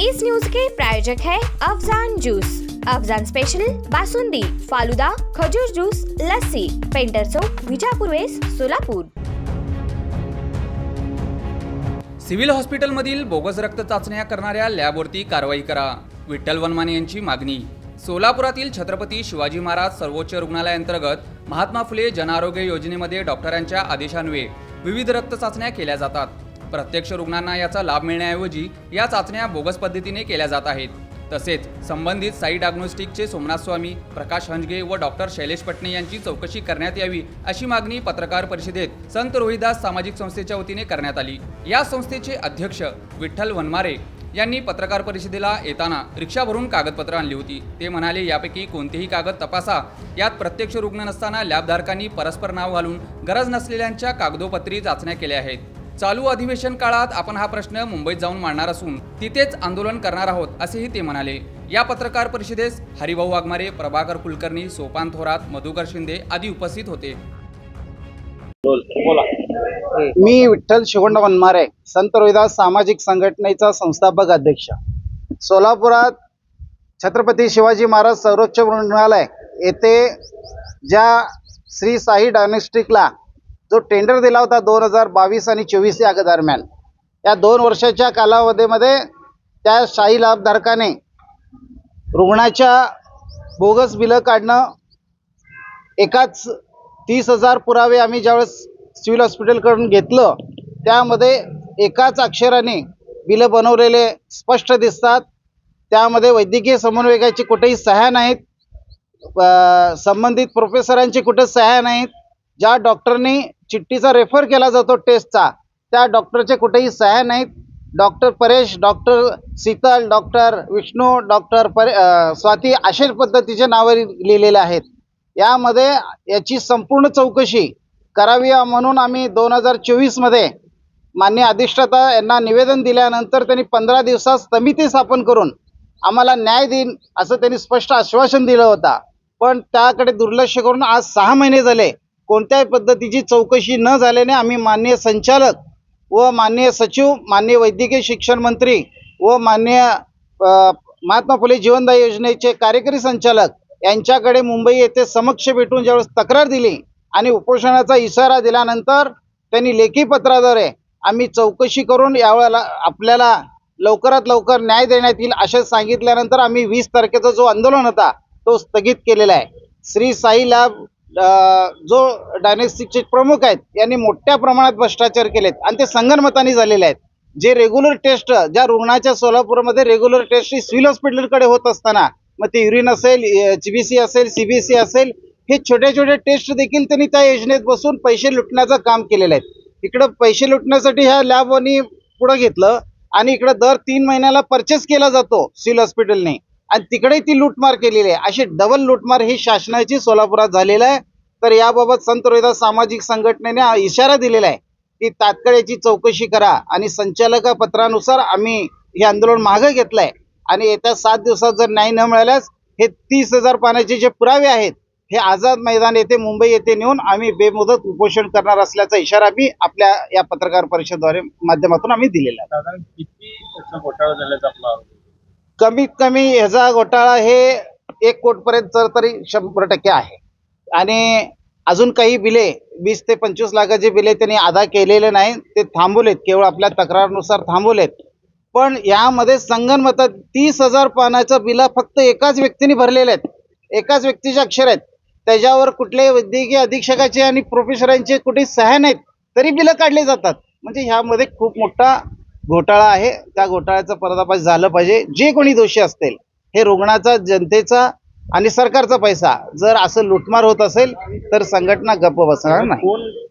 इस news के प्रायोजक है अफजान जूस। अफजान स्पेशल बासुंदी फालुदा खजूर जूस लस्सी पेंटर चौक विजापूर वेस सोलापूर। सिव्हिल हॉस्पिटलमधील बोगस रक्त चाचण्या करणाऱ्या लॅबवरती कारवाई करा विठ्ठल वनमाने यांची मागणी। सोलापुरातील छत्रपती शिवाजी महाराज सर्वोच्च रुग्णालयाअंतर्गत महात्मा फुले जनआरोग्य योजनेमध्ये डॉक्टरांच्या आदेशान्वये विविध रक्त चाचण्या केल्या जातात। प्रत्यक्ष रुग्णांना याचा लाभ मिळण्याऐवजी या चाचण्या बोगस पद्धतीने केल्या जात आहेत. तसेच संबंधित साई डायग्नोस्टिकचे सोमनाथ स्वामी प्रकाश हंजगे व डॉक्टर शैलेश पटणे यांची चौकशी करण्यात यावी अशी मागणी पत्रकार परिषदेत संत रोहिदास सामाजिक संस्थेच्या वतीने करण्यात आली. या संस्थेचे अध्यक्ष विठ्ठल वनमारे यांनी पत्रकार परिषदेला येताना रिक्षा भरून कागदपत्र आणली होती. ते म्हणाले यापैकी कोणतेही कागद तपासा. यात प्रत्यक्ष रुग्ण नसताना लॅबधारकांनी परस्पर नाव घालून गरज नसलेल्यांच्या कागदोपत्री चाचण्या केल्या आहेत. चालू अधिवेशन काळात आपण हा प्रश्न मुंबईत जाऊन मांडणार असून तिथेच आंदोलन करणार आहोत असेही ते म्हणाले. या पत्रकार परिषदेस हरिभाऊ वाघमारे प्रभाकर कुलकर्णी सोपान थोरात मधुकर शिंदे आदी उपस्थित होते. मी विठ्ठल शिवंड वनमारे संत रोहिदास सामाजिक संघटनेचा संस्थापक अध्यक्ष. सोलापुरात छत्रपती शिवाजी महाराज सर्वोच्च रुग्णालय येथे ज्या श्री साई डायग्नोस्टिकला जो टेंडर दिला होता दोन हजार बावीस आणि चोवीस या दरम्यान. या दोन वर्षाच्या कालावधीमध्ये त्या शाही लाभधारकाने रुग्णाच्या बोगस बिलं काढणं एकाच तीस हजार पुरावे आम्ही ज्यावेळेस सिव्हिल हॉस्पिटलकडून घेतलं त्यामध्ये एकाच अक्षराने बिलं बनवलेले स्पष्ट दिसतात. त्यामध्ये वैद्यकीय समन्वयकाची कुठेही सह्या नाहीत. संबंधित प्रोफेसरांची कुठं सह्या नाहीत. ज्या डॉक्टरनी चिठ्ठीचा रेफर केला जातो टेस्टचा त्या डॉक्टरचे कुठेही सह्या नाहीत. Doctor Paresh doctor Sheetal doctor Vishnu doctor परे स्वाती अशा पद्धतीचे नावे लिहिलेले आहेत. यामध्ये याची संपूर्ण चौकशी करावी म्हणून आम्ही दोन हजार चोवीसमध्ये मान्य अधिष्ठाता यांना निवेदन दिल्यानंतर त्यांनी पंधरा दिवसात समिती स्थापन करून आम्हाला न्याय देईन असं त्यांनी स्पष्ट आश्वासन दिलं होतं. पण त्याकडे दुर्लक्ष करून आज सहा महिने झाले. कोणत्याही पद्धतीची चौकशी न झाल्याने आम्ही माननीय संचालक व माननीय सचिव माननीय वैद्यकीय शिक्षण मंत्री व माननीय महात्मा फुले जीवनदायी योजनेचे कार्यकारी संचालक यांच्याकडे मुंबई येथे समक्ष भेटून ज्यावेळेस तक्रार दिली आणि उपोषणाचा इशारा दिल्यानंतर त्यांनी लेखी पत्राद्वारे आम्ही चौकशी करून यावेळेला आपल्याला लवकरात लवकर न्याय देण्यात येईल असे सांगितल्यानंतर आम्ही वीस तारखेचा जो आंदोलन होता तो स्थगित केलेला आहे. श्री साई लॅब जो डायनेस्टिकचे प्रमुख आहेत यांनी मोठ्या प्रमाणात भ्रष्टाचार केलेत. आणि ते संगनमताने झालेले आहेत. जे रेग्युलर टेस्ट ज्या रुग्णाच्या सोलापूरमध्ये रेग्युलर टेस्ट ही सिव्हिल हॉस्पिटलकडे होत असताना मग ते युरिन असेल चीबीसी असेल सी बी सी असेल हे छोटे छोटे टेस्ट देखील त्यांनी त्या योजनेत बसून पैसे लुटण्याचं काम केलेलं आहे. इकडं पैसे लुटण्यासाठी ह्या लॅबनी पुढं घेतलं आणि इकडं दर तीन महिन्याला परचेस केला जातो सिव्हिल हॉस्पिटलने. आणि तिकडे ती लूटमार केलेली आहे. अशी डबल लूटमार ही शासनाची सोलापुरात झालेलं आहे. तर याबाबत संत रोहिदास सामाजिक संघटनेने इशारा दिलेला आहे की तात्काळ याची चौकशी करा आणि संचालक पत्रानुसार आम्ही हे आंदोलन मागं घेतलंय आणि येत्या सात दिवसात जर न्याय न मिळाल्यास हे तीस हजार पाण्याचे जे पुरावे आहेत हे आझाद मैदान येथे मुंबई येथे नेऊन आम्ही बेमुदत उपोषण करणार असल्याचा इशारा आम्ही आपल्या या पत्रकार परिषदेद्वारे माध्यमातून आम्ही दिलेला आहे. साधारण किती घोटाळा झाल्याचा आपला आहे? कमीत कमी ह्याचा घोटाळा हे एक कोटपर्यंत तरी शंभर टक्के आहे. आणि अजून काही बिले वीस ते पंचवीस लाखाचे बिले त्यांनी अदा केलेले नाही ते थांबवलेत केवळ आपल्या तक्रारनुसार थांबवलेत. पण यामध्ये संगनमतात तीस हजार पानाचं बिलं फक्त एकाच व्यक्तीने भरलेले आहेत. एकाच व्यक्तीचे अक्षर आहेत त्याच्यावर कुठल्याही वैद्यकीय अधीक्षकाचे आणि प्रोफेसरांचे कुठे सह्या नाहीत तरी बिलं काढली जातात. म्हणजे ह्यामध्ये खूप मोठा घोटाळा आहे त्या घोटाळ्याचा पर्दाफाश झालं पाहिजे. जे कोणी दोषी असतील हे रुग्णाचा जनतेचा आणि सरकारचा पैसा. जर असं लुटमार होत असेल तर संघटना गप्प बसणार नाही.